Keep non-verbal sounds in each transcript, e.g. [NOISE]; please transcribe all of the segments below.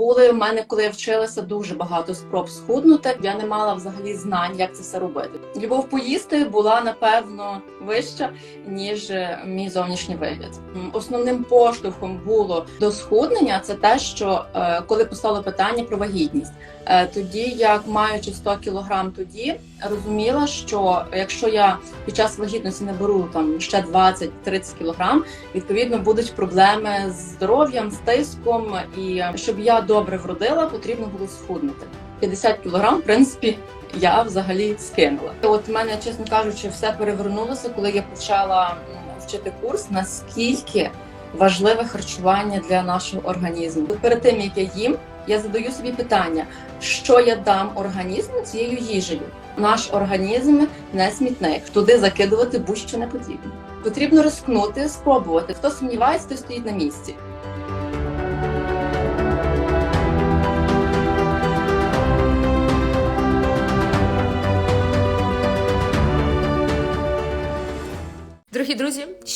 Були в мене, коли я вчилася, дуже багато спроб схуднути. Я не мала взагалі знань, як це все робити. Любов поїсти була напевно вища ніж е, мій зовнішній вигляд. Основним поштовхом було до схуднення це те, що е, коли постало питання про вагітність. Е, Тоді, як маючи 100 кілограм, тоді розуміла, що якщо я під час вагітності наберу там ще 20-30 кілограм, відповідно будуть проблеми з здоров'ям, з тиском. І щоб я добре вродила, потрібно було схуднути. 50 кілограм, в принципі, я взагалі скинула. От в мене, чесно кажучи, все перевернулося, коли я почала вчити курс, наскільки важливе харчування для нашого організму. Перед тим як я їм, я задаю собі питання, що я дам організму цією їжею. Наш організм не смітник, туди закидувати будь-що не потрібно. Потрібно рискнути, спробувати. Хто сумнівається, той стоїть на місці.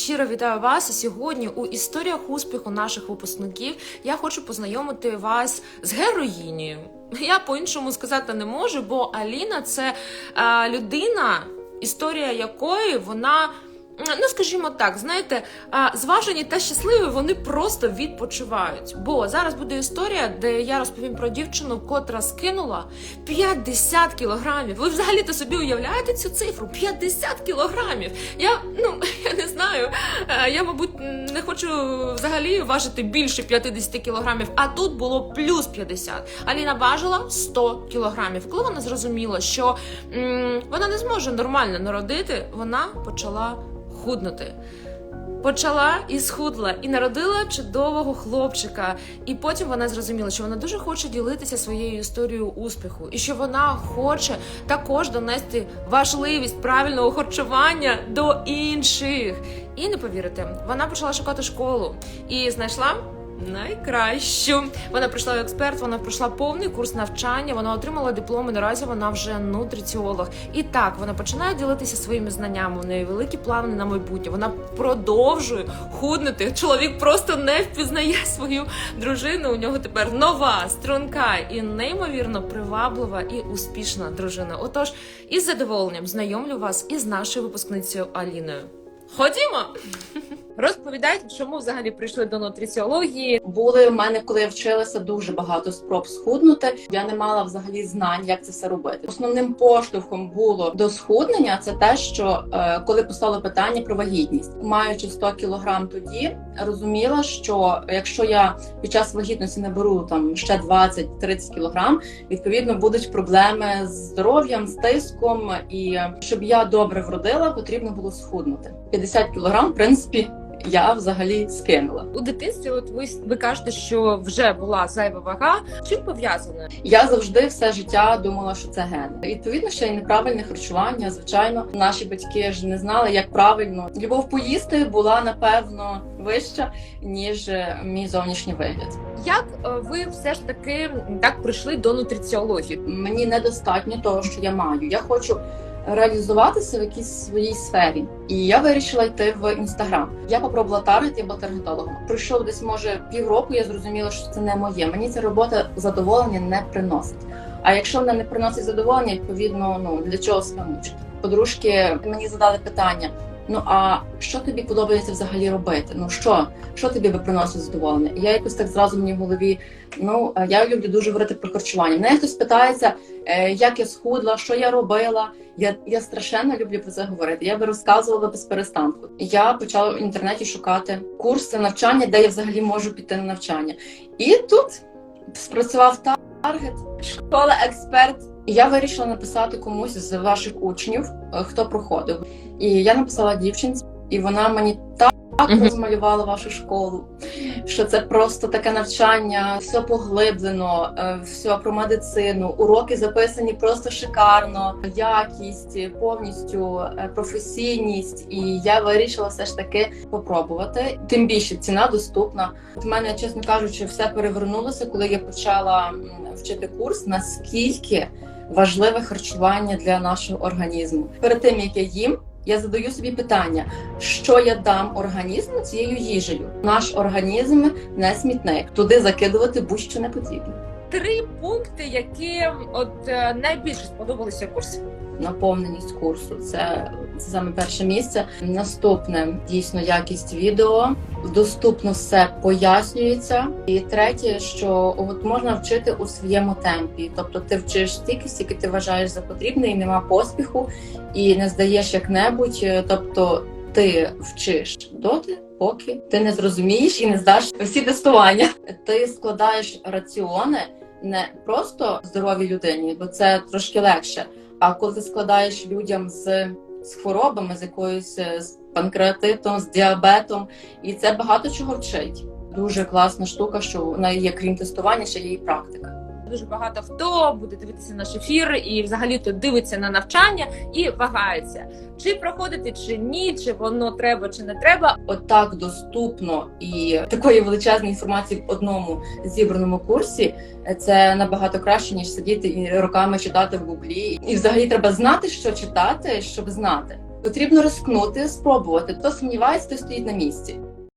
Щиро вітаю вас. Сьогодні у історіях успіху наших випускників я хочу познайомити вас з героїнею. Я по-іншому сказати не можу, бо Аліна це е, людина, історія якої вона. Ну, скажімо так, знаєте, зважені та щасливі вони просто відпочивають. Бо зараз буде історія, де я розповім про дівчину, котра скинула 50 кілограмів. Ви взагалі-то собі уявляєте цю цифру? 50 кілограмів. Я ну [LAUGHS] я не знаю. е, Я, мабуть, не хочу взагалі важити більше 50 кілограмів, а тут було плюс 50. Аліна важила 100 кілограмів. Коли вона зрозуміла, що м, вона не зможе нормально народити, вона почала худнути. Почала і схудла, і народила чудового хлопчика. І потім вона зрозуміла, що вона дуже хоче ділитися своєю історією успіху, і що вона хоче також донести важливість правильного харчування до інших. І не повірите, вона почала шукати школу і знайшла. Найкращу вона прийшла в експерт, вона пройшла повний курс навчання, вона отримала диплом. і Наразі вона вже нутриціолог. І так вона починає ділитися своїми знаннями. У неї великі плани на майбутнє. Вона продовжує худнути. Чоловік просто не впізнає свою дружину. У нього тепер нова, струнка і неймовірно приваблива і успішна дружина. Отож, із задоволенням знайомлю вас із нашою випускницею Аліною. Ходімо! Розповідайте, чому взагалі прийшли до нутриціології, Були в мене, коли я вчилася, дуже багато спроб схуднути. Я не мала взагалі знань, як це все робити. Основним поштовхом було до схуднення це те, що е, коли постало питання про вагітність, маючи 100 кілограм, тоді розуміла, що якщо я під час вагітності наберу там ще 20-30 кілограм, відповідно будуть проблеми з здоров'ям, з тиском. І щоб я добре вродила, потрібно було схуднути. 50 кілограм, в принципі, я взагалі скинула. у дитинстві. От ви, ви кажете, що вже була зайва вага. Чим пов'язана? Я завжди все життя думала, що це гени. Відповідно, ще й неправильне харчування. Звичайно, наші батьки ж не знали, як правильно. Любов поїсти була напевно вища ніж е, мій зовнішній вигляд. Як е, ви все ж таки так прийшли до нутриціології? Мені недостатньо того, що я маю. Я хочу реалізуватися в якійсь своїй сфері. І я вирішила йти в інстаграм. Я попробувала таргет, я була таргетологом. Пройшов десь може півроку. Я зрозуміла, що це не моє. Мені ця робота задоволення не приносить. А якщо вона не приносить задоволення, відповідно, ну для чого себе мучити? Подружки мені задали питання. Ну а що тобі подобається взагалі робити? Ну що, що тобі би приносить задоволення? І я якось так зразу мені в голові. Ну е, я люблю дуже говорити про харчування. Мене хтось питається, е, як я схудла, що я робила. Я, я страшенно люблю про це говорити. Я би розказувала без перестанку. Я почала в інтернеті шукати курси навчання, де я взагалі можу піти на навчання. І тут спрацював таргет, школа експерт. І я вирішила написати комусь з ваших учнів, е, хто проходив. І я написала дівчинці, і вона мені так розмалювала вашу школу, що це просто таке навчання, все поглиблено, е, все про медицину, уроки записані просто шикарно, якість, повністю е, професійність. І я вирішила все ж таки попробувати. Тим більше ціна доступна. От мене, чесно кажучи, все перевернулося, коли я почала вчити курс. Наскільки важливе харчування для нашого організму. Перед тим як я їм, Я задаю собі питання, що я дам організму цією їжею. Наш організм не смітник. Туди закидувати будь-що не потрібно. Три пункти, які от е, найбільше сподобалися курсі. Наповненість курсу це, це саме перше місце. Наступне дійсно якість відео. Доступно все пояснюється. І третє, що от можна вчити у своєму темпі. Тобто ти вчиш стільки, скільки ти вважаєш за потрібне, і нема поспіху, і не здаєш як-небудь. Тобто ти вчиш доти, поки ти не зрозумієш і не здаш всі тестування. Ти складаєш раціони не просто здоровій людині, бо це трошки легше. А коли ти складаєш людям з, з хворобами, з якоюсь е, з панкреатитом, з діабетом, і це багато чого вчить. Дуже класна штука, що вона є, крім тестування, ще є і практика. Дуже багато хто буде дивитися наш ефір і взагалі то дивиться на навчання і вагається, чи проходити, чи ні, чи воно треба, чи не треба. Отак доступно і такої величезної інформації в одному зібраному курсі. Це набагато краще ніж сидіти і роками читати в гуглі. І взагалі треба знати, що читати, щоб знати. Потрібно рискнути, спробувати. Хто сумнівається, той стоїть на місці.